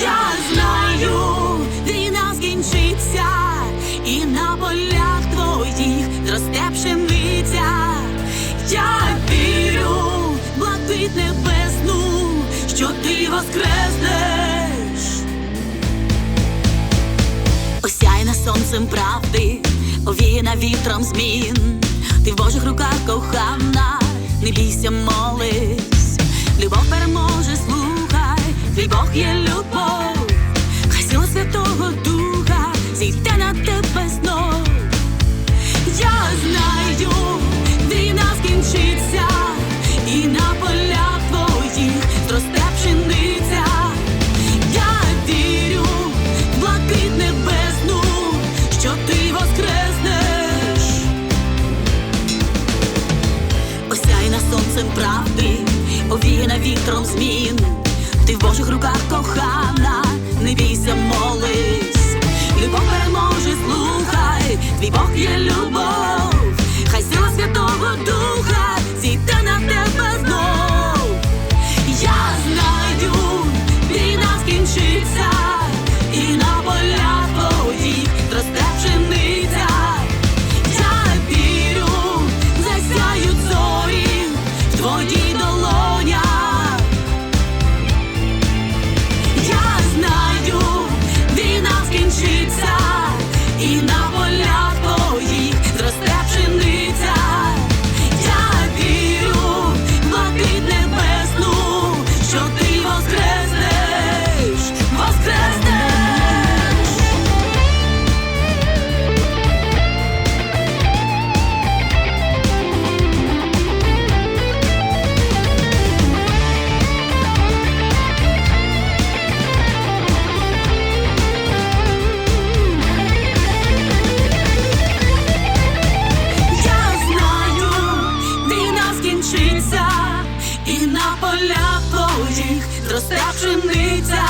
я знаю, війна скінчиться, і на полях твоїх зросте пшениця. Я вірю, блакить небесну, що ти воскреснеш. Осяйна сонцем правди, овіяна вітром змін. Ти в Божих руках кохана, не бійся, молись, любов переможе слух твій Бог є любов, хай сила Святого Духа зійде на тебе знов. Я знаю, війна скінчиться, і на полях твоїх зросте пшениця. Я вірю в блакит небесну, що ти воскреснеш. Осяйна сонцем правди, овіяна вітром змін. на полях твоїх зросте пшениця.